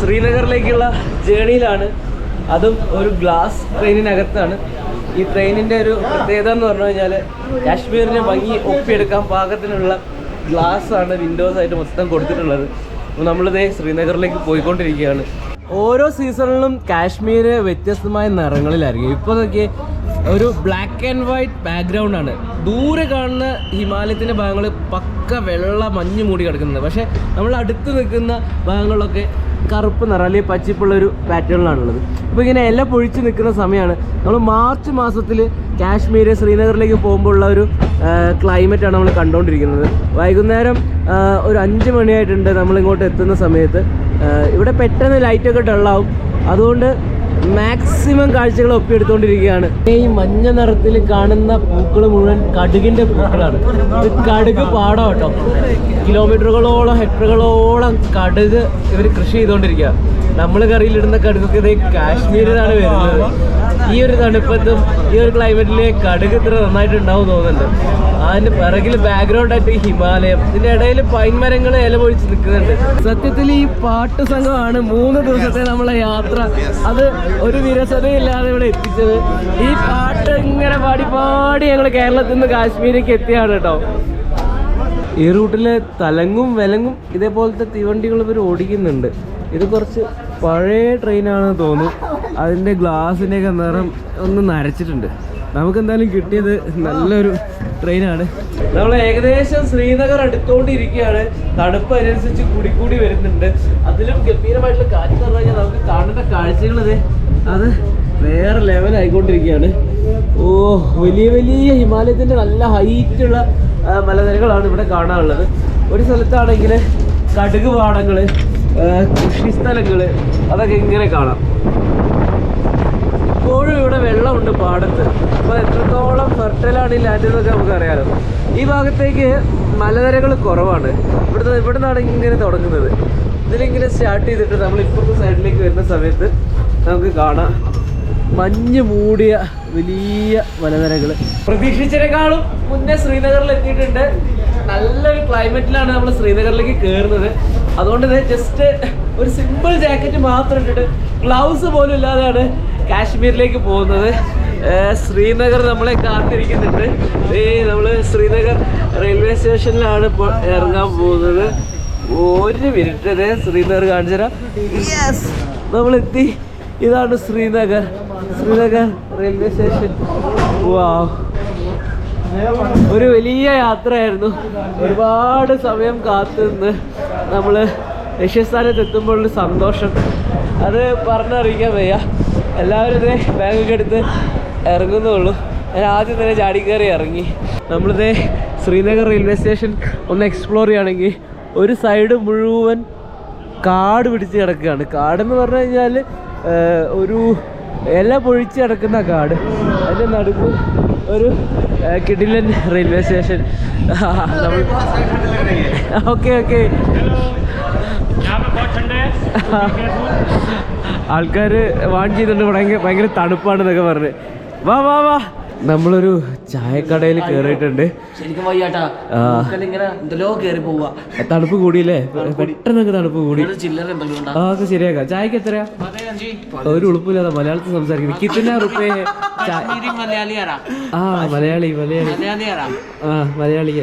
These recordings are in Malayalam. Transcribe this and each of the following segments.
ശ്രീനഗറിലേക്കുള്ള ജേണിയിലാണ്. അതും ഒരു ഗ്ലാസ് ട്രെയിനിനകത്താണ്. ഈ ട്രെയിനിന്റെ ഒരു പ്രത്യേകത എന്ന് പറഞ്ഞു കഴിഞ്ഞാൽ കാശ്മീരിനെ ഭംഗി ഒപ്പിയെടുക്കാൻ പാകത്തിനുള്ള ഗ്ലാസ് ആണ് വിൻഡോസ് ആയിട്ട് മൊത്തം കൊടുത്തിട്ടുള്ളത്. അപ്പോൾ നമ്മളിതേ ശ്രീനഗറിലേക്ക് പോയിക്കൊണ്ടിരിക്കുകയാണ്. ഓരോ സീസണിലും കാശ്മീർ വ്യത്യസ്തമായ നിറങ്ങളിലായിരിക്കും. ഇപ്പോൾ നോക്കിയേ ഒരു ബ്ലാക്ക് ആൻഡ് വൈറ്റ് ബാക്ക്ഗ്രൗണ്ട് ആണ്. ദൂരെ കാണുന്ന ഹിമാലയത്തിന്റെ ഭാഗങ്ങൾ പക്ക വെള്ള മഞ്ഞ് മൂടി കിടക്കുന്നത്. പക്ഷേ നമ്മൾ അടുത്ത് നിൽക്കുന്ന ഭാഗങ്ങളിലൊക്കെ കറുപ്പ് നിറം അല്ലെങ്കിൽ പച്ചിപ്പുള്ള ഒരു പാറ്റേണിലാണുള്ളത്. അപ്പോൾ ഇങ്ങനെ ഇല പൊഴിച്ച് നിൽക്കുന്ന സമയമാണ് നമ്മൾ മാർച്ച് മാസത്തിൽ കാശ്മീർ ശ്രീനഗറിലേക്ക് പോകുമ്പോൾ ഉള്ള ഒരു ക്ലൈമറ്റാണ് നമ്മൾ കണ്ടുകൊണ്ടിരിക്കുന്നത്. വൈകുന്നേരം ഒരു അഞ്ച് മണിയായിട്ടുണ്ട് നമ്മളിങ്ങോട്ട് എത്തുന്ന സമയത്ത്. ഇവിടെ പെട്ടെന്ന് ലൈറ്റൊക്കെ ഡള്ളാവും അതുകൊണ്ട് മാക്സിമം കാഴ്ചകൾ ഒപ്പിയെടുത്തുകൊണ്ടിരിക്കുകയാണ് ഈ മഞ്ഞ നിറത്തിൽ കാണുന്ന പൂക്കൾ മുഴുവൻ കടുകിന്റെ പൂക്കളാണ്. കടുക് പാടം കേട്ടോ. കിലോമീറ്ററുകളോളം ഹെക്ടറുകളോളം കടുക് ഇവർ കൃഷി ചെയ്തുകൊണ്ടിരിക്കുക നമ്മൾ കറിയിലിടുന്ന കടുകൊക്കെ ഇത് കാശ്മീരിലാണ് വരുന്നത്. ഈ ഒരു തണുപ്പത്തും ഈ ഒരു ക്ലൈമറ്റിൽ കടുക് ഇത്ര നന്നായിട്ട് ഉണ്ടാവും തോന്നുന്നുണ്ട്. അതിന്റെ പിറകിൽ ബാക്ക്ഗ്രൗണ്ട് ആയിട്ട് ഹിമാലയം. ഇതിന്റെ ഇടയിൽ പൈൻ മരങ്ങൾ ഇലപൊഴിച്ച് നിൽക്കുന്നുണ്ട്. സത്യത്തിൽ ഈ പാട്ട് സംഘമാണ് മൂന്ന് ദിവസത്തെ നമ്മളെ യാത്ര. അത് ഒരു വിരസതയില്ലാതെ ഇവിടെ എത്തിച്ചത്. ഈ പാട്ട് ഇങ്ങനെ പാടി പാടി ഞങ്ങൾ കേരളത്തിൽ നിന്ന് കാശ്മീരിലേക്ക് എത്തിയാണ് കേട്ടോ. ഈ റൂട്ടിൽ തലങ്ങും വിലങ്ങും ഇതേപോലത്തെ തീവണ്ടികൾ ഇവർ ഓടിക്കുന്നുണ്ട്. ഇത് കുറച്ച് പഴയ ട്രെയിനാണെന്ന് തോന്നുന്നു. അതിന്റെ ഗ്ലാസിന്റെയൊക്കെ നിറം ഒന്ന് നരച്ചിട്ടുണ്ട്. നമുക്ക് എന്തായാലും കിട്ടിയത് നല്ലൊരു ട്രെയിനാണ് നമ്മൾ ഏകദേശം ശ്രീനഗർ അടുത്തോണ്ടിരിക്കുകയാണ്. തണുപ്പ് അനുസരിച്ച് കൂടി കൂടി വരുന്നുണ്ട്. അതിലും ഗംഭീരമായിട്ടുള്ള കാറ്റ് എന്ന് പറഞ്ഞാൽ നമുക്ക് കാണേണ്ട കാഴ്ചകൾ ഇത്. അത് വേറെ ലെവലായിക്കൊണ്ടിരിക്കുകയാണ് ഓ വലിയ വലിയ ഹിമാലയത്തിന്റെ നല്ല ഹൈറ്റുള്ള മലനിരകളാണ് ഇവിടെ കാണാനുള്ളത്. ഒരു സ്ഥലത്താണെങ്കിൽ കടുക് പാടങ്ങൾ കൃഷിസ്ഥലങ്ങൾ അതൊക്കെ ഇങ്ങനെ കാണാം. ഇപ്പോഴും ഇവിടെ വെള്ളമുണ്ട് പാടത്ത്. അപ്പോൾ എത്രത്തോളം ഫെർട്ടൈലാണ് ഈ ലാൻഡ് എന്നൊക്കെ നമുക്ക് അറിയാലോ ഈ ഭാഗത്തേക്ക് മലനിരകൾ കുറവാണ്. ഇവിടുന്ന് ഇവിടെ നിന്നാണ് ഇങ്ങനെ തുടങ്ങുന്നത്. ഇതിലിങ്ങനെ സ്റ്റാർട്ട് ചെയ്തിട്ട് നമ്മൾ ഇപ്പുറത്തെ സൈഡിലേക്ക് വരുന്ന സമയത്ത് നമുക്ക് കാണാം. മഞ്ഞ് മൂടിയ വലിയ മലനിരകൾ പ്രതീക്ഷിച്ചതിനേക്കാളും മുന്നേ ശ്രീനഗറിൽ എത്തിയിട്ടുണ്ട്. നല്ലൊരു ക്ലൈമറ്റിലാണ് നമ്മൾ ശ്രീനഗറിലേക്ക് കയറുന്നത് അതുകൊണ്ട് തന്നെ ജസ്റ്റ് ഒരു സിമ്പിൾ ജാക്കറ്റ് മാത്രം ഇട്ടിട്ട് ഗ്ലൗസ് പോലും ഇല്ലാതെയാണ് കാശ്മീരിലേക്ക് പോകുന്നത്. ശ്രീനഗർ നമ്മളെ കാത്തിരിക്കുന്നുണ്ട്. ഈ നമ്മൾ ശ്രീനഗർ റെയിൽവേ സ്റ്റേഷനിലാണ് ഇപ്പോൾ ഇറങ്ങാൻ പോകുന്നത്. ഒരു മിനിറ്റ് അതെ ശ്രീനഗർ കാണിച്ചു തരാം. യെസ് നമ്മളെത്തി. ഇതാണ് ശ്രീനഗർ. Srinagar railway station. വാ. ഒരു വലിയ യാത്രയായിരുന്നു. ഒരുപാട് സമയം കാത്തു നിന്ന് നമ്മൾ ലക്ഷ്യസ്ഥാനത്ത് എത്തുമ്പോഴുള്ള സന്തോഷം. അത് പറഞ്ഞറിയിക്കാൻ വയ്യ. എല്ലാവരും ഇതേ ബാഗൊക്കെ എടുത്ത് ഇറങ്ങുന്നേ ഉള്ളൂ ഞാൻ ആദ്യം തന്നെ ചാടി കയറി ഇറങ്ങി. നമ്മളിതേ ശ്രീനഗർ റെയിൽവേ സ്റ്റേഷൻ ഒന്ന് എക്സ്പ്ലോർ ചെയ്യുകയാണെങ്കിൽ ഒരു സൈഡ് മുഴുവൻ കാട് പിടിച്ച് കിടക്കുകയാണ്. കാടെന്ന് പറഞ്ഞു കഴിഞ്ഞാൽ ഒരു ഇല പൊഴിച്ച് കിടക്കുന്ന കാട്. അതിന്റെ നടുക്ക് ഒരു കിടിലൻ റെയിൽവേ സ്റ്റേഷൻ നമ്മൾ ഓക്കെ ഓക്കെ ആൾക്കാർ വാൺ ചെയ്തിട്ട് ഭയങ്കര ഭയങ്കര തണുപ്പാണെന്നൊക്കെ പറഞ്ഞ്. വാ വാ വാ. നമ്മളൊരു ചായക്കടയിൽ കേറിയിട്ടുണ്ട്. തണുപ്പ് കൂടിയില്ലേ? പെട്ടെന്നൊക്കെ തണുപ്പ് കൂടി. ആ ശരിയാക്കാം. ചായക്ക് എത്രയാ? ഒരു ഉളുപ്പില്ലാതെ മലയാളത്തിൽ സംസാരിക്കുന്നു. കിട്ടുന്ന റുപ്പേ ആ മലയാളി മലയാളി. ആ മലയാളി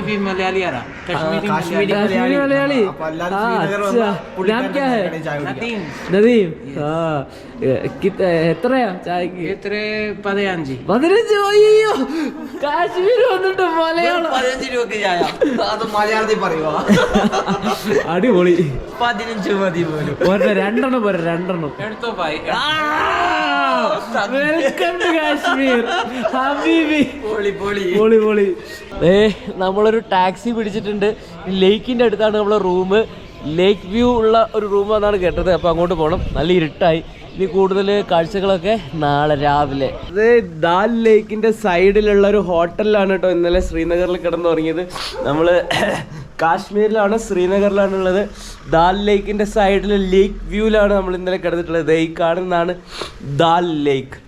भी मलयाली आ रहा। कश्मीरी मलयाली। है नदीम। हाँ। എത്രയാ ചായക്ക്? എത്ര പതിനഞ്ച്. പതിനഞ്ച്? അയ്യോ കാശ്മീർ വന്നിട്ട് മലയാളം. പതിനഞ്ച് രൂപക്ക് ചായ. അത് മലയാളത്തിൽ പറയുവാ. അടിപൊളി. പതിനഞ്ച് മതി പോലും. പോരട്ടെ രണ്ടെണ്ണം പോരെ രണ്ടെണ്ണം. എടുത്തോ പായി. Welcome to Kashmir. ഹബീബി. പൊളി പൊളി. പൊളി പൊളി. ഏ നമ്മളൊരു ടാക്സി പിടിച്ചിട്ടുണ്ട്. ലേക്കിന്റെ അടുത്താണ് നമ്മളെ റൂം ലേക്ക് വ്യൂ ഉള്ള ഒരു റൂം എന്നാണ് കേട്ടത്. അപ്പോൾ അങ്ങോട്ട് പോകണം നല്ല ഇരുട്ടായി. ഇനി കൂടുതൽ കാഴ്ചകളൊക്കെ നാളെ രാവിലെ. അത് ദാൽ ലേക്കിന്റെ സൈഡിലുള്ള ഒരു ഹോട്ടലിലാണ് കേട്ടോ ഇന്നലെ ശ്രീനഗറിൽ കിടന്നുറങ്ങിയത്. നമ്മൾ കാശ്മീരിലാണ് ശ്രീനഗറിലാണ് ഉള്ളത് ദാൽ ലേക്കിന്റെ സൈഡിൽ ലേക്ക് വ്യൂവിലാണ് നമ്മൾ ഇന്നലെ കിടന്നിട്ടുള്ളത്. ഈ കാണുന്നതാണ് ദാൽ ലേക്ക്.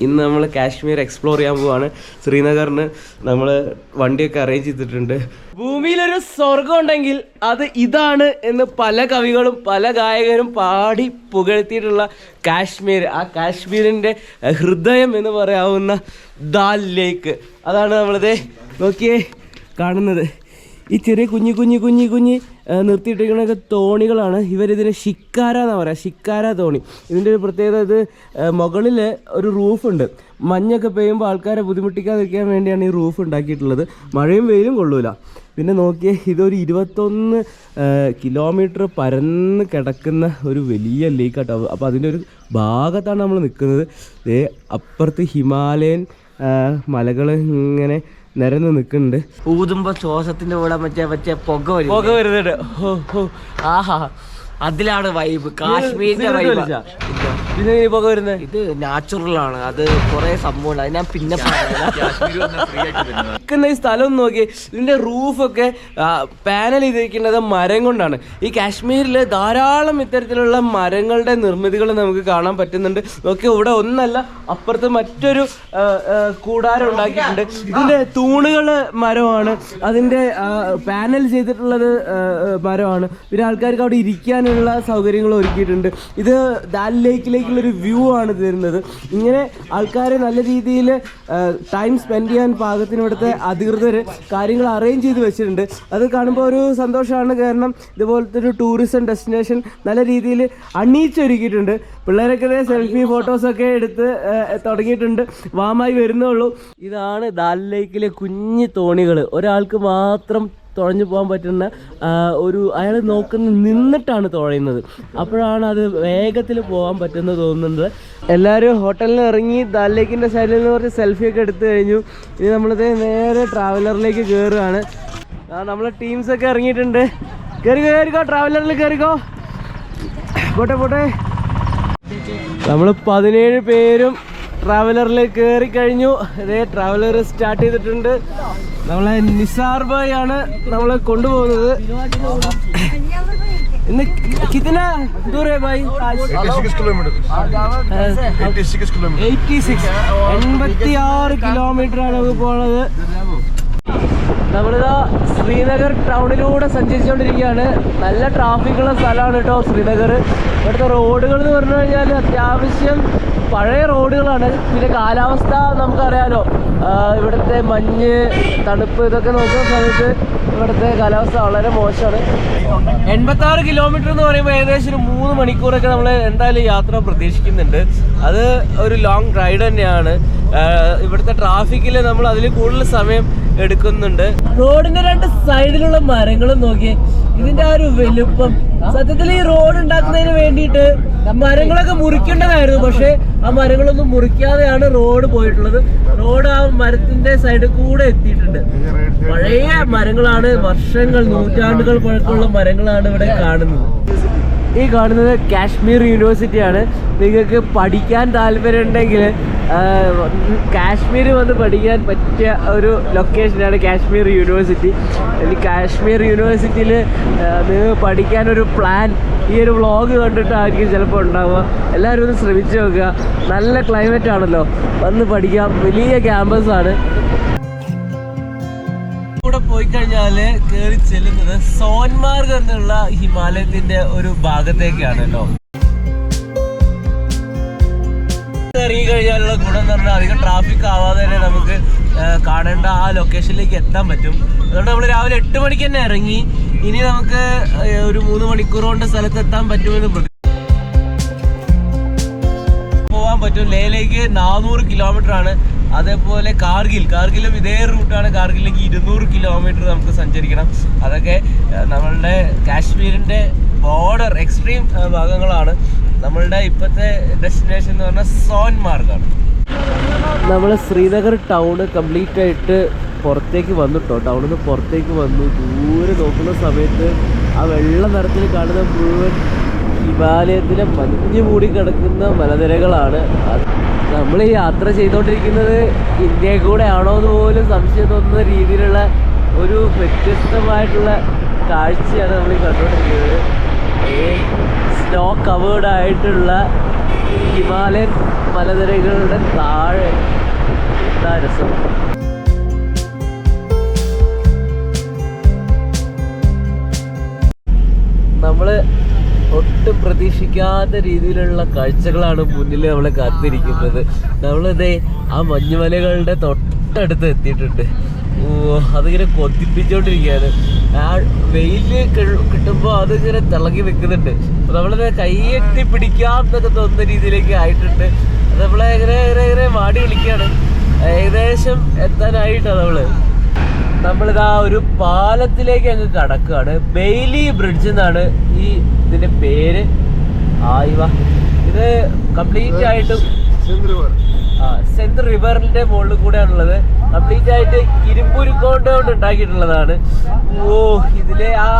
ഇന്ന് നമ്മൾ കാശ്മീർ എക്സ്പ്ലോർ ചെയ്യാൻ പോവാണ്. ശ്രീനഗറിന് നമ്മൾ വണ്ടിയൊക്കെ അറേഞ്ച് ചെയ്തിട്ടുണ്ട്. ഭൂമിയിലൊരു സ്വർഗം ഉണ്ടെങ്കിൽ അത് ഇതാണ് എന്ന് പല കവികളും പല ഗായകരും പാടി പുകഴ്ത്തിയിട്ടുള്ള കാശ്മീർ. ആ കാശ്മീരിന്റെ ഹൃദയം എന്ന് പറയാവുന്ന ദാൽ ലേക്ക്. അതാണ് നമ്മളിത് നോക്കിയേ കാണുന്നത്. ഈ ചെറിയ കുഞ്ഞി കുഞ്ഞി കുഞ്ഞി കുഞ്ഞി ആ, നിർത്തിയിട്ടിരിക്കുന്നതൊക്കെ തോണികളാണ്. ഇവരിതിനെ ഷിക്കാര എന്നാണ് പറയുക ഷിക്കാര തോണി. ഇതിന്റെ ഒരു പ്രത്യേകത ഇത് മുകളിൽ ഒരു റൂഫുണ്ട്. മഞ്ഞൊക്കെ പെയ്യുമ്പോൾ ആൾക്കാരെ ബുദ്ധിമുട്ടിക്കാതിരിക്കാൻ വേണ്ടിയാണ് ഈ റൂഫ് ഉണ്ടാക്കിയിട്ടുള്ളത്. മഴയും വെയിലും കൊള്ളൂല. പിന്നെ നോക്കിയേ ഇതൊരു ഇരുപത്തൊന്ന് കിലോമീറ്റർ പരന്ന് കിടക്കുന്ന ഒരു വലിയ ലേക്കാട്ടോ അപ്പോൾ അതിന്റെ ഒരു ഭാഗത്താണ് നമ്മൾ നിൽക്കുന്നത്. അപ്പുറത്ത് ഹിമാലയൻ മലകൾ ഇങ്ങനെ നിരന്ന് നിൽക്കുന്നുണ്ട് ഊതുമ്പോ ശ്വാസത്തിന്റെ കൂടെ മറ്റേ മറ്റേ പുക വരും പുക വരുന്നുണ്ട്. ആഹാ. അതിലാണ് വൈബ് കാശ്മീരിന്റെ വൈബ്? പിന്നെ ഈ പുക വരുന്നത് ഇത് നാച്ചുറൽ ആണ്. അത് കുറെ സംഭവമുണ്ട്. അത് ഞാൻ പിന്നെ നിൽക്കുന്ന ഈ സ്ഥലം ഒന്ന് നോക്കി ഇതിന്റെ റൂഫൊക്കെ പാനൽ ചെയ്തിരിക്കുന്നത് മരം കൊണ്ടാണ്. ഈ കാശ്മീരിൽ ധാരാളം ഇത്തരത്തിലുള്ള മരങ്ങളുടെ നിർമ്മിതികൾ നമുക്ക് കാണാൻ പറ്റുന്നുണ്ട്. നോക്കി ഇവിടെ ഒന്നല്ല അപ്പുറത്ത് മറ്റൊരു കൂടാരം ഉണ്ടാക്കിയിട്ടുണ്ട്. ഇതിന്റെ തൂണുകൾ മരമാണ്. അതിന്റെ പാനൽ ചെയ്തിട്ടുള്ളത് മരമാണ്. പിന്നെ ആൾക്കാർക്ക് അവിടെ ഇരിക്കാനുള്ള സൗകര്യങ്ങൾ ഒരുക്കിയിട്ടുണ്ട്. ഇത് ദാൽ ലേക്കിലേക്കുള്ള ഒരു വ്യൂ ആണ് തരുന്നത്. ഇങ്ങനെ ആൾക്കാരെ നല്ല രീതിയിൽ ടൈം സ്പെൻഡ് ചെയ്യാൻ പാകത്തിന് ഇവിടുത്തെ അധികൃതർ കാര്യങ്ങൾ അറേഞ്ച് ചെയ്ത് വെച്ചിട്ടുണ്ട്. അത് കാണുമ്പോൾ ഒരു സന്തോഷമാണ് കാരണം ഇതുപോലത്തെ ഒരു ടൂറിസം ഡെസ്റ്റിനേഷൻ നല്ല രീതിയിൽ അണിയിച്ചൊരുക്കിയിട്ടുണ്ട്. പിള്ളേരൊക്കെ സെൽഫി ഫോട്ടോസൊക്കെ എടുത്ത് തുടങ്ങിയിട്ടുണ്ട്. വാമായി വരുന്നേ ഉള്ളൂ. ഇതാണ് ദാൽ ലേക്കിലെ കുഞ്ഞു തോണികൾ ഒരാൾക്ക് മാത്രം തുഴഞ്ഞു പോകാൻ പറ്റുന്ന ഒരു അയാൾ നോക്കുന്ന നിന്നിട്ടാണ് തുഴയുന്നത്. അപ്പോഴാണ് അത് വേഗത്തിൽ പോകാൻ പറ്റുന്നത് തോന്നുന്നത്. എല്ലാവരും ഹോട്ടലിൽ നിന്ന് ഇറങ്ങി ദാൽ ലേക്കിന്റെ സൈഡിൽ നിന്ന് കുറച്ച് സെൽഫിയൊക്കെ എടുത്തു കഴിഞ്ഞു. ഇനി നമ്മളിത് നേരെ ട്രാവലറിലേക്ക് കയറുകയാണ് ആ നമ്മളെ ടീംസൊക്കെ ഇറങ്ങിയിട്ടുണ്ട്. കയറിക്കോ കയറിക്കോ ട്രാവലറിൽ കയറിക്കോ പോട്ടെ പോട്ടെ. നമ്മൾ പതിനേഴ് പേരും ട്രാവലറിൽ കയറി കഴിഞ്ഞു. ഇതേ ട്രാവലർ സ്റ്റാർട്ട് ചെയ്തിട്ടുണ്ട്. നമ്മളെ നിസാർ ഭായ് ആണ് നമ്മളെ കൊണ്ടുപോകുന്നത്. ഇന്ന് കിതന ദൂരെ ഭായ്? എയ്റ്റി സിക്സ് എൺപത്തി ആറ് കിലോമീറ്റർ ആണ് നമുക്ക് പോണത്. നമ്മളിതാ ശ്രീനഗർ ടൗണിലൂടെ സഞ്ചരിച്ചുകൊണ്ടിരിക്കുകയാണ് നല്ല ട്രാഫിക്കുള്ള സ്ഥലമാണ് കേട്ടോ ശ്രീനഗർ. ഇവിടുത്തെ റോഡുകൾ എന്ന് പറഞ്ഞു കഴിഞ്ഞാൽ അത്യാവശ്യം പഴയ റോഡുകളാണ്. പിന്നെ കാലാവസ്ഥ നമുക്കറിയാലോ. ഇവിടുത്തെ മഞ്ഞ് തണുപ്പ് ഇതൊക്കെ നോക്കുന്ന സമയത്ത് ഇവിടുത്തെ കാലാവസ്ഥ വളരെ മോശമാണ്. എൺപത്തി ആറ് കിലോമീറ്റർ എന്ന് പറയുമ്പോൾ ഏകദേശം ഒരു മൂന്ന് മണിക്കൂറൊക്കെ നമ്മൾ എന്തായാലും യാത്ര പ്രതീക്ഷിക്കുന്നുണ്ട്. അത് ഒരു ലോങ് റൈഡ് തന്നെയാണ്. ഇവിടുത്തെ ട്രാഫിക്കിൽ നമ്മൾ അതിൽ കൂടുതൽ സമയം എടുക്കുന്നുണ്ട്. റോഡിന്റെ രണ്ട് സൈഡിലുള്ള മരങ്ങളും നോക്കി ഇതിന്റെ ആ ഒരു വലുപ്പം. സത്യത്തിൽ ഈ റോഡ് ഉണ്ടാക്കുന്നതിന് വേണ്ടിയിട്ട് മരങ്ങളൊക്കെ മുറിക്കേണ്ടതായിരുന്നു. പക്ഷെ ആ മരങ്ങളൊന്നും മുറിക്കാതെയാണ് റോഡ് പോയിട്ടുള്ളത്. റോഡ് ആ മരത്തിന്റെ സൈഡിൽ കൂടെ എത്തിയിട്ടുണ്ട്. പഴയ മരങ്ങളാണ് വർഷങ്ങൾ നൂറ്റാണ്ടുകൾ പഴക്കമുള്ള മരങ്ങളാണ് ഇവിടെ കാണുന്നത്. ഈ കാണുന്നത് കാശ്മീർ യൂണിവേഴ്സിറ്റിയാണ് നിങ്ങൾക്ക് പഠിക്കാൻ താല്പര്യമുണ്ടെങ്കിൽ കാശ്മീർ വന്ന് പഠിക്കാൻ പറ്റിയ ഒരു ലൊക്കേഷനാണ് കാശ്മീർ യൂണിവേഴ്സിറ്റി ഈ കാശ്മീർ യൂണിവേഴ്സിറ്റിയിൽ നിങ്ങൾ പഠിക്കാനൊരു പ്ലാൻ ഈ ഒരു വ്ളോഗ് കണ്ടിട്ടായിരിക്കും ചിലപ്പോൾ ഉണ്ടാവുക. എല്ലാവരും ഒന്ന് ശ്രമിച്ചു നോക്കുക. നല്ല ക്ലൈമറ്റ് ആണല്ലോ. വന്ന് പഠിക്കാം. വലിയ ക്യാമ്പസാണ് പോയി കഴിഞ്ഞാൽ കേറി ചെല്ലുന്നത് സോൻമാർഗ് എന്നുള്ള ഹിമാലയത്തിന്റെ ഒരു ഭാഗത്തേക്കാണ് കേട്ടോ ഇറങ്ങി കഴിഞ്ഞാലുള്ള ഗുണം എന്ന് പറഞ്ഞാൽ അധികം ട്രാഫിക് ആവാതെ തന്നെ നമുക്ക് കാണേണ്ട ആ ലൊക്കേഷനിലേക്ക് എത്താൻ പറ്റും. അതുകൊണ്ട് നമ്മൾ രാവിലെ എട്ട് മണിക്ക് തന്നെ ഇറങ്ങി ഇനി നമുക്ക് ഒരു മൂന്ന് മണിക്കൂർ കൊണ്ട് സ്ഥലത്ത് എത്താൻ പറ്റുമെന്ന് പ്രതി പോകാൻ പറ്റും. ലേലേക്ക് നാനൂറ് കിലോമീറ്റർ ആണ് അതേപോലെ കാർഗിൽ. കാർഗിലും ഇതേ റൂട്ടാണ്. കാർഗിലേക്ക് ഇരുന്നൂറ് കിലോമീറ്റർ നമുക്ക് സഞ്ചരിക്കണം. അതൊക്കെ നമ്മളുടെ കാശ്മീരിന്റെ ബോർഡർ എക്സ്ട്രീം ഭാഗങ്ങളാണ്. നമ്മളുടെ ഇപ്പോഴത്തെ ഡെസ്റ്റിനേഷൻ എന്ന് പറഞ്ഞാൽ സോൻമാർഗാണ് നമ്മൾ ശ്രീനഗർ ടൗണ് കംപ്ലീറ്റ് ആയിട്ട് പുറത്തേക്ക് വന്നിട്ടോ? ടൗണിൽ നിന്ന് പുറത്തേക്ക് വന്നു. ദൂരെ നോക്കുന്ന സമയത്ത് ആ വെള്ള നിറത്തിൽ കാണുന്ന മുഴുവൻ ഹിമാലയത്തിലെ മഞ്ഞ് മൂടി കിടക്കുന്ന മലനിരകളാണ്. നമ്മൾ ഈ യാത്ര ചെയ്തുകൊണ്ടിരിക്കുന്നത് ഇന്ത്യയിൽ കൂടെ ആണോ എന്ന് പോലും സംശയം തോന്നുന്ന രീതിയിലുള്ള ഒരു വ്യത്യസ്തമായിട്ടുള്ള കാഴ്ചയാണ് നമ്മൾ ഈ കണ്ടുകൊണ്ടിരിക്കുന്നത്. സ്നോ കവേർഡ് ആയിട്ടുള്ള ഹിമാലയൻ മലനിരകളുടെ താഴെ. രസം? ഒട്ടും പ്രതീക്ഷിക്കാത്ത രീതിയിലുള്ള കാഴ്ചകളാണ് മുന്നിൽ നമ്മളെ കാത്തിരിക്കുന്നത്. നമ്മളിതേ ആ മഞ്ഞുമലകളുടെ തൊട്ടടുത്ത് എത്തിയിട്ടുണ്ട്. ഓ അതിങ്ങനെ കൊതിപ്പിച്ചോണ്ടിരിക്കുകയാണ്. ആ വെയിൽ കിട്ടുമ്പോൾ അതിങ്ങനെ തിളങ്ങി നിൽക്കുന്നുണ്ട്. നമ്മളത് കൈയെത്തി പിടിക്കാം എന്നൊക്കെ തോന്നുന്ന രീതിയിലേക്ക് ആയിട്ടുണ്ട്. നമ്മളെ ഇങ്ങനെ ഇങ്ങനെ ഇങ്ങനെ മാടി വിളിക്കുകയാണ്. ഏകദേശം എത്താനായിട്ടാണ് നമ്മൾ? നമ്മളിതാ ഒരു പാലത്തിലേക്ക് അങ്ങ് കടക്കുകയാണ് ബെയിലി ബ്രിഡ്ജ് എന്നാണ് ഈ ഇതിന്റെ പേര്. ആയിവ ഇത് കംപ്ലീറ്റ് ആയിട്ടും ആ സെന്റ് റിവറിന്റെ മുകളിൽ കൂടെയാണുള്ളത്. കംപ്ലീറ്റ് ആയിട്ട് ഇരുമ്പുരുക്കോണ്ട് കൊണ്ട് ഉണ്ടാക്കിയിട്ടുള്ളതാണ്. ഓ ഇതിലെ ആ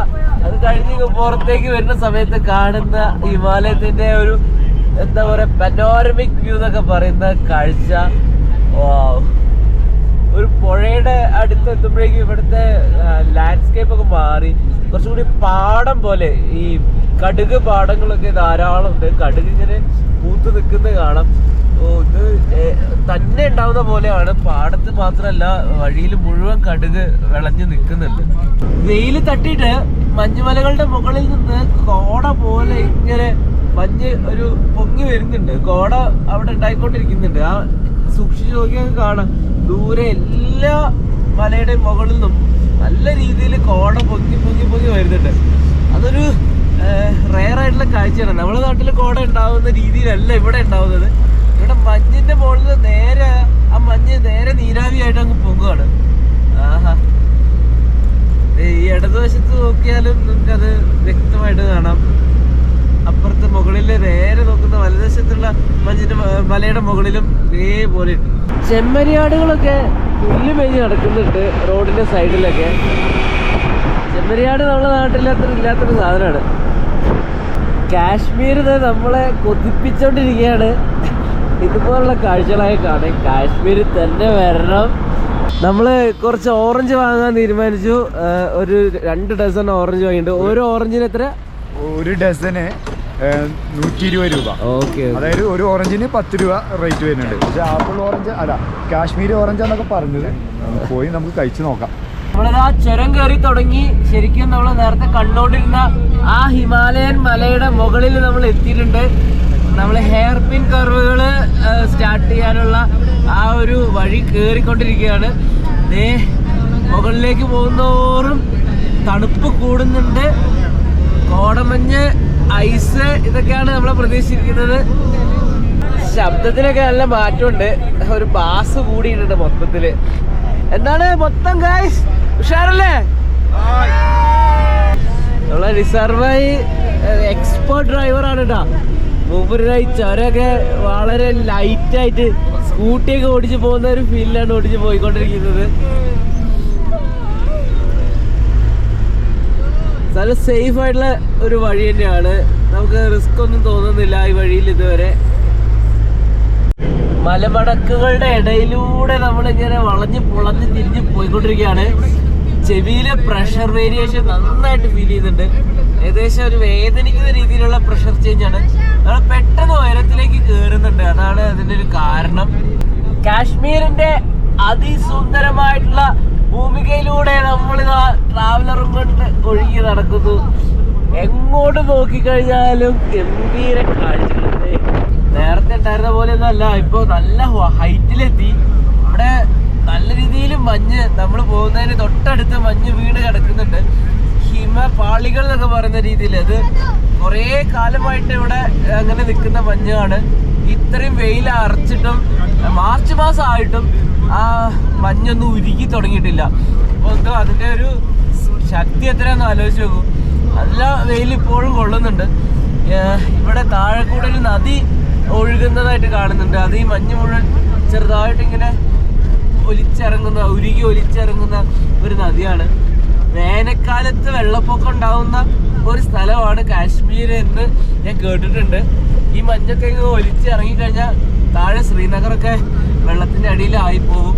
അത് കഴിഞ്ഞ് പുറത്തേക്ക് വരുന്ന സമയത്ത് കാണുന്ന ഹിമാലയത്തിന്റെ ഒരു എന്താ പറയാ പനോരമിക് വ്യൂ എന്നൊക്കെ പറയുന്ന കാഴ്ച. വാവ് ഒരു പുഴയുടെ അടുത്ത് എത്തുമ്പോഴേക്കും ഇവിടുത്തെ ലാൻഡ്സ്കേപ്പ് ഒക്കെ മാറി. കുറച്ചുകൂടി പാടം പോലെ ഈ കടുക് പാടങ്ങളൊക്കെ ധാരാളം ഉണ്ട്. കടുക് ഇങ്ങനെ പൂത്ത് നിൽക്കുന്നത് കാണാം. ഓ ഇത് തന്നെ ഉണ്ടാവുന്ന പോലെയാണ്. പാടത്ത് മാത്രമല്ല വഴിയിൽ മുഴുവൻ കടുക് വിളഞ്ഞു നിൽക്കുന്നുണ്ട്. വെയിൽ തട്ടിയിട്ട് മഞ്ഞുമലകളുടെ മുകളിൽ നിന്ന് കോട പോലെ ഇങ്ങനെ മഞ്ഞ് ഒരു പൊങ്ങി വരുന്നുണ്ട്. കോട അവിടെ ഉണ്ടായിക്കൊണ്ടിരിക്കുന്നുണ്ട്. ആ സൂക്ഷിച്ചു നോക്കിയാൽ കാണാം. ദൂരെ എല്ലാ മലയുടെയും മുകളിൽ നിന്നും നല്ല രീതിയിൽ കോട പൊങ്ങി പൊങ്ങി പൊങ്ങി വരുന്നുണ്ട്. അതൊരു റെയർ ആയിട്ടുള്ള കാഴ്ചയാണ്. നമ്മുടെ നാട്ടിൽ കോട ഉണ്ടാവുന്ന രീതിയിലല്ല ഇവിടെ ഉണ്ടാവുന്നത്. ഇവിടെ മഞ്ഞിന്റെ മുകളിൽ നേരെ ആ മഞ്ഞ് നേരെ നീരാവി ആയിട്ട് അങ്ങ് പൊങ്ങുകയാണ് ആഹാ. ഈ ഇടതുവശത്ത് നോക്കിയാലും നമുക്കത് വ്യക്തമായിട്ട് കാണാം. അപ്പുറത്ത് മുകളിൽ നേരെ നോക്കുന്ന മ- മലയുടെ മുകളിലും ഇതേപോലെ ഉണ്ട് ചെമ്മരിയാടുകളൊക്കെ പുല്ല് മേഞ്ഞ് നടക്കുന്നുണ്ട് റോഡിന്റെ സൈഡിലൊക്കെ. ചെമ്മരിയാട് നമ്മുടെ നാട്ടിലത്ര ഇല്ലാത്തൊരു സാധനമാണ്. കാശ്മീർ നമ്മളെ കൊതിപ്പിച്ചോണ്ടിരിക്കുകയാണ് ഇതുപോലുള്ള കാഴ്ചകളായി കാണാൻ കാശ്മീർ തന്നെ വരണം. നമ്മൾ കുറച്ച് ഓറഞ്ച് വാങ്ങാൻ തീരുമാനിച്ചു. ഒരു രണ്ട് ഡസൺ ഓറഞ്ച് വാങ്ങിയിട്ടുണ്ട്. ഒരു ഓറഞ്ചിന് എത്ര? ഒരു ഡസന് നൂറ്റി ഇരുപത് രൂപ. ഓക്കെ അതായത് ഒരു ഓറഞ്ചിന് പത്ത് രൂപ റേറ്റ് വരുന്നുണ്ട്. പക്ഷെ ആപ്പിൾ ഓറഞ്ച് അല്ല കാശ്മീരി ഓറഞ്ച് എന്നൊക്കെ പറഞ്ഞത്. പോയി നമുക്ക് കഴിച്ചു നോക്കാം. നമ്മളിതാ ചുരം കയറി തുടങ്ങി. ശരിക്കും നമ്മൾ നേരത്തെ കണ്ടോണ്ടിരുന്ന ആ ഹിമാലയൻ മലയുടെ മുകളിൽ നമ്മൾ എത്തിയിട്ടുണ്ട്. നമ്മൾ ഹെയർ പിൻ കർവുകൾ സ്റ്റാർട്ട് ചെയ്യാനുള്ള ആ ഒരു വഴി കയറിക്കൊണ്ടിരിക്കുകയാണ് ദേ മുകളിലേക്ക് പോകുന്നതോറും തണുപ്പ് കൂടുന്നുണ്ട്. കോടമഞ്ഞ് ഐസ് ഇതൊക്കെയാണ് നമ്മളെ പ്രതീക്ഷിച്ചിരിക്കുന്നത്. ശബ്ദത്തിനൊക്കെ നല്ല മാറ്റമുണ്ട്. ഒരു ബാസ് കൂടിയിട്ടുണ്ട് മൊത്തത്തിൽ. എന്താണ് മൊത്തം ഗായ്സ് ഉഷാറല്ലേ? നമ്മളെ റിസർവായി എക്സ്പേർട്ട് ഡ്രൈവറാണ് കേട്ടോ മൂപ്പരായി ചുരമൊക്കെ വളരെ ലൈറ്റായിട്ട് സ്കൂട്ടിയൊക്കെ ഓടിച്ച് പോകുന്ന ഒരു ഫീലിലാണ് ഓടിച്ച് പോയിക്കൊണ്ടിരിക്കുന്നത്. നല്ല സേഫ് ആയിട്ടുള്ള ഒരു വഴി തന്നെയാണ്. നമുക്ക് റിസ്ക് ഒന്നും തോന്നുന്നില്ല ഈ വഴിയിൽ ഇതുവരെ. മലമടക്കുകളുടെ ഇടയിലൂടെ നമ്മളിങ്ങനെ വളഞ്ഞ് പുളഞ്ഞ് തിരിഞ്ഞ് പോയിക്കൊണ്ടിരിക്കുകയാണ്. ചെവിയിലെ പ്രഷർ വേരിയേഷൻ നന്നായിട്ട് ഫീൽ ചെയ്യുന്നുണ്ട്. ഏകദേശം ഒരു വേദനിക്കുന്ന രീതിയിലുള്ള പ്രഷർ ചേഞ്ച് ആണ്. നമ്മൾ പെട്ടെന്ന് ഉയരത്തിലേക്ക് കയറുന്നുണ്ട് അതാണ് അതിന്റെ ഒരു കാരണം. കാശ്മീരിന്റെ അതിസുന്ദരമായിട്ടുള്ള ഭൂമികയിലൂടെ നമ്മളിതാ ട്രാവലറും കൊണ്ട് ഒഴുകി നടക്കുന്നു എങ്ങോട്ട് നോക്കിക്കഴിഞ്ഞാലും ഗംഭീര കാഴ്ചകളുണ്ട്. നേരത്തെ ഉണ്ടായിരുന്ന പോലെ ഒന്നും അല്ല ഇപ്പൊ നല്ല ഹൈറ്റിലെത്തി. ഇവിടെ നല്ല രീതിയിൽ മഞ്ഞ് നമ്മൾ പോകുന്നതിന് തൊട്ടടുത്ത് മഞ്ഞ് വീണ് കിടക്കുന്നുണ്ട്. ഹിമപാളികൾ എന്നൊക്കെ പറയുന്ന രീതിയിൽ അത് കുറേ കാലമായിട്ട് ഇവിടെ അങ്ങനെ നിൽക്കുന്ന മഞ്ഞാണ്. ഇത്രയും വെയിൽ അറച്ചിട്ടും മാർച്ച് മാസം ആയിട്ടും ആ മഞ്ഞൊന്നും ഉരുകി തുടങ്ങിയിട്ടില്ല. അപ്പോൾ എന്തോ അതിന്റെ ഒരു ശക്തി എത്രയാണെന്ന് ആലോചിച്ച് നോക്കൂ. നല്ല വെയിൽ ഇപ്പോഴും കൊള്ളുന്നുണ്ട്. ഇവിടെ താഴെ കൂടെ ഒരു നദി ഒഴുകുന്നതായിട്ട് കാണുന്നുണ്ട്. അത് ഈ മഞ്ഞ് മുഴുവൻ ചെറുതായിട്ട് ഇങ്ങനെ ഒലിച്ചിറങ്ങുന്ന ഉരുകി ഒലിച്ചിറങ്ങുന്ന ഒരു നദിയാണ്. വേനൽക്കാലത്ത് വെള്ളപ്പൊക്കം ഉണ്ടാവുന്ന ഒരു സ്ഥലമാണ് കാശ്മീർ എന്ന് ഞാൻ കേട്ടിട്ടുണ്ട്. ഈ മഞ്ഞൊക്കെ ഇങ്ങനെ ഒലിച്ചിറങ്ങിക്കഴിഞ്ഞാൽ താഴെ ശ്രീനഗറൊക്കെ വെള്ളത്തിന്റെ അടിയിലായി പോകും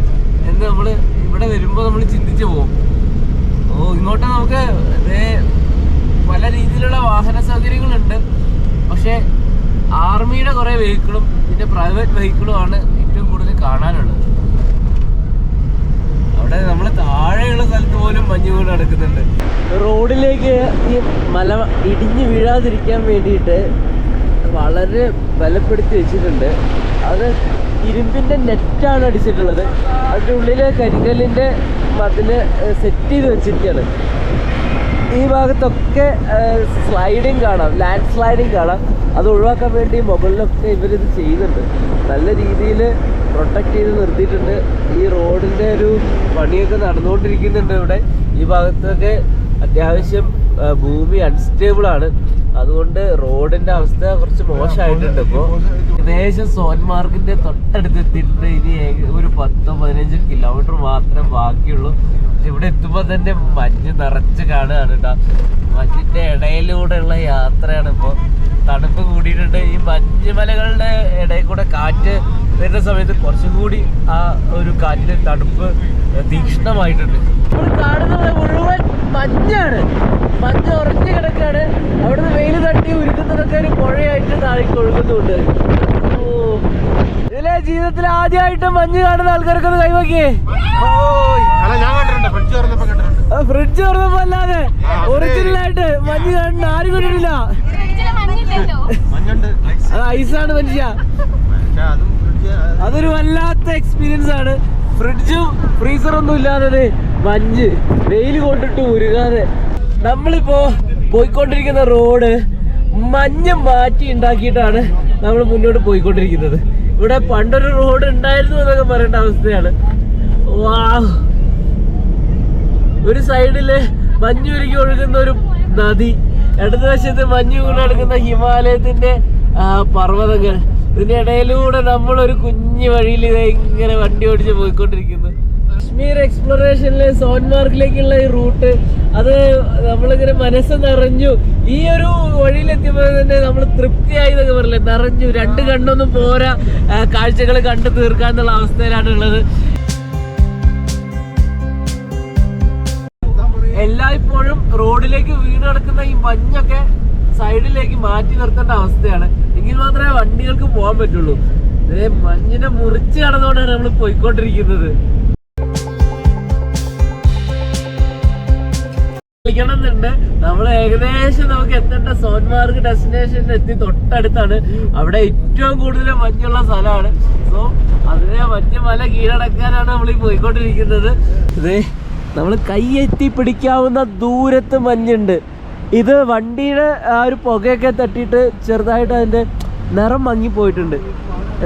എന്ന് നമ്മൾ ഇവിടെ വരുമ്പോൾ നമ്മൾ ചിന്തിച്ചു പോകും. ഓ ഇങ്ങോട്ട് നമുക്ക് പല രീതിയിലുള്ള വാഹന സൗകര്യങ്ങളുണ്ട്. പക്ഷേ ആർമിയുടെ കുറെ വെഹിക്കിളും പിന്നെ പ്രൈവറ്റ് വെഹിക്കിളും ആണ് ഏറ്റവും കൂടുതൽ കാണാനുള്ളത്. അവിടെ നമ്മൾ താഴെയുള്ള സ്ഥലത്ത് പോലും മഞ്ഞ് വീട് നടക്കുന്നുണ്ട്. റോഡിലേക്ക് ഈ മല ഇടിഞ്ഞു വീഴാതിരിക്കാൻ വേണ്ടിയിട്ട് വളരെ ബലപ്പെടുത്തി വെച്ചിട്ടുണ്ട്. അത് ഇരുമ്പിന്റെ നെറ്റാണ് അടിച്ചിട്ടുള്ളത്. അതിന്റെ ഉള്ളിൽ കരിങ്കല്ലിന്റെ മതിൽ സെറ്റ് ചെയ്ത് വെച്ചിരിക്കുകയാണ്. ഈ ഭാഗത്തൊക്കെ സ്ലൈഡിങ് കാണാം ലാൻഡ് സ്ലൈഡിങ് കാണാം. അത് ഒഴിവാക്കാൻ വേണ്ടി മുകളിലൊക്കെ ഇവരിത് ചെയ്യുന്നുണ്ട്. നല്ല രീതിയിൽ പ്രൊട്ടക്റ്റ് ചെയ്ത് നിർത്തിയിട്ടുണ്ട്. ഈ റോഡിന്റെ ഒരു പണിയൊക്കെ നടന്നുകൊണ്ടിരിക്കുന്നുണ്ട് ഇവിടെ. ഈ ഭാഗത്തൊക്കെ അത്യാവശ്യം ഭൂമി അൺസ്റ്റേബിൾ ആണ്. അതുകൊണ്ട് റോഡിന്റെ അവസ്ഥ കുറച്ച് മോശമായിട്ടുണ്ട് ഇപ്പോ. ഏകദേശം സോൻമാർഗിന്റെ തൊട്ടടുത്ത് എത്തിയിട്ടുണ്ട് ഇനി ഒരു പത്തോ പതിനഞ്ചോ കിലോമീറ്റർ മാത്രമേ ബാക്കിയുള്ളൂ. ഇവിടെ എത്തുമ്പോ തന്നെ മഞ്ഞ് നിറച്ച് കാണുകയാണ് കേട്ടോ. മഞ്ഞിന്റെ ഇടയിലൂടെയുള്ള യാത്രയാണ് ഇപ്പോൾ തണുപ്പ് കൂടിയിട്ടുണ്ട്. ഈ മഞ്ഞുമലകളുടെ ഇടയിൽ കൂടെ കാറ്റ് വരുന്ന സമയത്ത് കുറച്ചും കൂടി ആ ഒരു കാറ്റിലെ തണുപ്പ് തീക്ഷ്ണമായിട്ടുണ്ട്. നമ്മൾ കാണുന്നത് മുഴുവൻ മഞ്ഞാണ്. മഞ്ഞ് ഉറച്ചു കിടക്കാണ് അവിടുന്ന് വെയിൽ തട്ടി ഉരുക്കുന്നതൊക്കെ ഒരു പുഴയായിട്ട് താഴേക്ക് ഒഴുകുന്നുണ്ട്. ഓ. ഇതിലെ ജീവിതത്തിൽ ആദ്യമായിട്ട് മഞ്ഞ് കാണുന്ന ആൾക്കാർക്ക് ഒന്ന് കൈവക്കിയേ ഫ്രിഡ്ജ് തുറന്നപ്പോ അല്ലാതെ ഒറിജിനൽ ആയിട്ട് മഞ്ഞ് കാണുന്ന ആരും കണ്ടിട്ടില്ല. അത് ഐസാണ് മനുഷ്യ. അതൊരു വല്ലാത്ത എക്സ്പീരിയൻസ് ആണ്. ഫ്രിഡ്ജും ഫ്രീസറൊന്നും ഒന്നും ഇല്ലാതെ മഞ്ഞ് വെയിൽ കൊണ്ടിട്ട് ഉരുകാതെ. നമ്മളിപ്പോ പോയിക്കൊണ്ടിരിക്കുന്ന റോഡ് മഞ്ഞ് മാറ്റി ഉണ്ടാക്കിയിട്ടാണ് നമ്മൾ മുന്നോട്ട് പോയിക്കൊണ്ടിരിക്കുന്നത്. ഇവിടെ പണ്ടൊരു റോഡ് ഉണ്ടായിരുന്നു എന്നൊക്കെ പറയേണ്ട അവസ്ഥയാണ്. വാ ഒരു സൈഡിൽ മഞ്ഞുരുക്കി ഒഴുകുന്ന ഒരു നദി. ഇടതുവശത്ത് മഞ്ഞു കൂടെ നടക്കുന്ന ഹിമാലയത്തിന്റെ പർവതങ്ങൾ. ഇതിന്റെ ഇടയിലൂടെ നമ്മൾ ഒരു കുഞ്ഞു വഴിയിൽ ഇങ്ങനെ വണ്ടി ഓടിച്ച് പോയിക്കൊണ്ടിരിക്കുന്നു. കാശ്മീർ എക്സ്പ്ലോറേഷനിലെ സോൻമാർഗിലേക്കുള്ള ഈ റൂട്ട് അത് നമ്മളിങ്ങനെ മനസ്സ് നിറഞ്ഞു. ഈ ഒരു വഴിയിലെത്തിയപ്പോൾ തന്നെ നമ്മൾ തൃപ്തിയായി എന്നൊക്കെ പറയില്ലേ നിറഞ്ഞു. രണ്ട് കണ്ണൊന്നും പോരാ കാഴ്ചകൾ കണ്ടു തീർക്കാന്നുള്ള അവസ്ഥയിലാണ് ഉള്ളത്. എല്ലായ്പ്പോഴും റോഡിലേക്ക് വീണ് കിടക്കുന്ന ഈ മഞ്ഞൊക്കെ സൈഡിലേക്ക് മാറ്റി നിർത്തേണ്ട അവസ്ഥയാണ്. എങ്കിൽ മാത്രമേ വണ്ടികൾക്ക് പോകാൻ പറ്റുള്ളൂ. മഞ്ഞിനെ മുറിച്ച് കടന്നുകൊണ്ടാണ് നമ്മൾ പോയിക്കൊണ്ടിരിക്കുന്നത്. നമ്മൾ ഏകദേശം നമുക്ക് എത്തേണ്ട സോൻമാർഗ് ഡെസ്റ്റിനേഷനിൽ എത്തി തൊട്ടടുത്താണ്. അവിടെ ഏറ്റവും കൂടുതൽ മഞ്ഞുള്ള സ്ഥലമാണ്. സോ അതിനെ മഞ്ഞ് മല കീഴടക്കാനാണ് നമ്മൾ ഈ പോയിക്കൊണ്ടിരിക്കുന്നത്. ഇതേ നമ്മൾ കൈയെത്തി പിടിക്കാവുന്ന ദൂരത്ത് മഞ്ഞുണ്ട്. ഇത് വണ്ടിയുടെ ആ ഒരു പുകയൊക്കെ തട്ടിയിട്ട് ചെറുതായിട്ട് അതിന്റെ നിറം മങ്ങിപ്പോയിട്ടുണ്ട്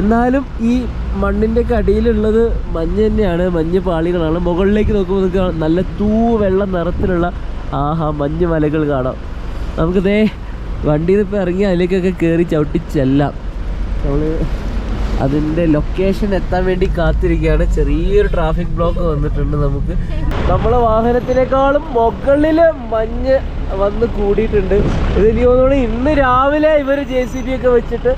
എന്നാലും ഈ മണ്ണിന്റെ ഒക്കെ അടിയിലുള്ളത് മഞ്ഞ് തന്നെയാണ് മഞ്ഞ് പാളികളാണ്. മുകളിലേക്ക് നോക്കുമ്പോൾ നമുക്ക് നല്ല തൂ വെള്ള നിറത്തിലുള്ള ആഹാ മഞ്ഞ് മലകൾ കാണാം. നമുക്കിതേ വണ്ടിയിൽ നിന്ന് ഇപ്പോൾ ഇറങ്ങി അതിലേക്കൊക്കെ കയറി ചവിട്ടി ചെല്ലാം. നമ്മൾ അതിന്റെ ലൊക്കേഷൻ എത്താൻ വേണ്ടി കാത്തിരിക്കുകയാണ്. ചെറിയൊരു ട്രാഫിക് ബ്ലോക്ക് വന്നിട്ടുണ്ട് നമുക്ക്. നമ്മളെ വാഹനത്തിനേക്കാളും മുകളിൽ മഞ്ഞ് വന്ന് കൂടിയിട്ടുണ്ട്. ഇത് എനിക്ക് തോന്നുന്നു ഇന്ന് രാവിലെ ഇവർ ജെ സി ബി ഒക്കെ വെച്ചിട്ട്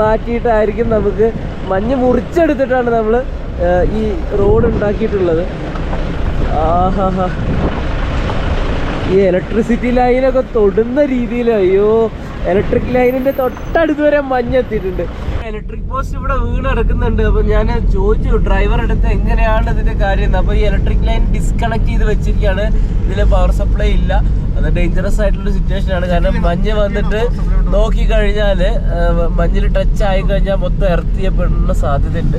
മാറ്റിയിട്ടായിരിക്കും നമുക്ക് മഞ്ഞ് മുറിച്ചെടുത്തിട്ടാണ് നമ്മൾ ഈ റോഡ് ഉണ്ടാക്കിയിട്ടുള്ളത്. ആഹാഹാ. ഈ ഇലക്ട്രിസിറ്റി ലൈനൊക്കെ തൊടുന്ന രീതിയിൽ അയ്യോ ഇലക്ട്രിക് ലൈനിന്റെ തൊട്ടടുത്ത് വരെ മഞ്ഞ് എത്തിയിട്ടുണ്ട് ഇലക്ട്രിക് പോസ്റ്റ് ഇവിടെ വീണ് കിടക്കുന്നുണ്ട് അപ്പൊ ഞാൻ ചോദിച്ചു ഡ്രൈവർ അടുത്ത് എങ്ങനെയാണ് ഇതിന്റെ കാര്യം. അപ്പൊ ഈ ഇലക്ട്രിക് ലൈൻ ഡിസ്കണക്ട് ചെയ്ത് വെച്ചിരിക്കുകയാണ്. ഇതിലെ പവർ സപ്ലൈ ഇല്ല. അത് ഡേഞ്ചറസ് ആയിട്ടുള്ള സിറ്റുവേഷൻ ആണ്. കാരണം മഞ്ഞ് വന്നിട്ട് നോക്കി കഴിഞ്ഞാൽ മഞ്ഞിൽ ടച്ച് ആയി കഴിഞ്ഞാൽ മൊത്തം ഇറത്തിയപ്പെടുന്ന സാധ്യതയുണ്ട്.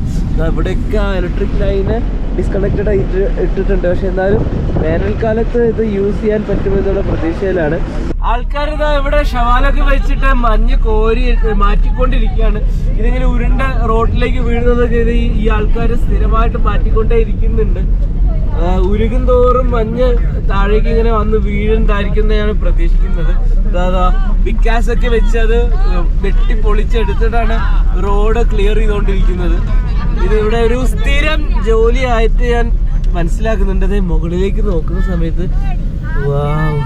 ഇവിടെയൊക്കെ ആ ഇലക്ട്രിക് ലൈന് ഡിസ്കണക്റ്റഡ് ആയിട്ട് ഇട്ടിട്ടുണ്ട്. പക്ഷെ എന്നാലും വേനൽക്കാലത്ത് ഇത് യൂസ് ചെയ്യാൻ പറ്റുമെന്നുള്ള പ്രതീക്ഷയിലാണ്. ആൾക്കാർ ഇതാ ഇവിടെ ഷവാലൊക്കെ വെച്ചിട്ട് മഞ്ഞ് കോരി മാറ്റിക്കൊണ്ടിരിക്കുകയാണ്. ഇതിങ്ങനെ ഉരുണ്ട റോഡിലേക്ക് വീഴുന്നതൊക്കെ ഇത് ഈ- ആൾക്കാർ സ്ഥിരമായിട്ട് മാറ്റിക്കൊണ്ടേ ഇരിക്കുന്നുണ്ട്. ഉരുകും തോറും മഞ്ഞ് താഴേക്ക് ഇങ്ങനെ വന്ന് വീഴുണ്ടായിരിക്കുന്നതാണ് പ്രതീക്ഷിക്കുന്നത്. അതാ വിക്കാസൊക്കെ വെച്ച് അത് വെട്ടി പൊളിച്ചെടുത്തിട്ടാണ് റോഡ് ക്ലിയർ ചെയ്തുകൊണ്ടിരിക്കുന്നത് ഇത് ഇവിടെ ഒരു സ്ഥിരം ജോലിയായിട്ട് ഞാൻ മനസ്സിലാക്കുന്നുണ്ട്. മുകളിലേക്ക് നോക്കുന്ന സമയത്ത്. വാവ്.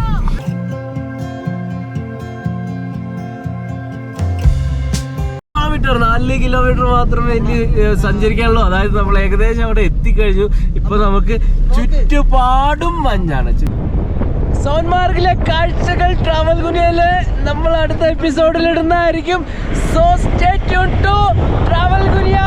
നാല് കിലോമീറ്റർ മാത്രമേ ഏഹ്, സഞ്ചരിക്കാനുള്ളൂ. അതായത് നമ്മൾ ഏകദേശം അവിടെ എത്തിക്കഴിഞ്ഞു. ഇപ്പൊ നമുക്ക് ചുറ്റുപാടും മഞ്ഞാണ്. സോൻമാർഗിലെ കാഴ്ചകൾ ട്രാവൽ ഗുനിയയിൽ നമ്മൾ അടുത്ത എപ്പിസോഡിൽ ഇടുന്നതായിരിക്കും. So stay to travel ഗുനിയ.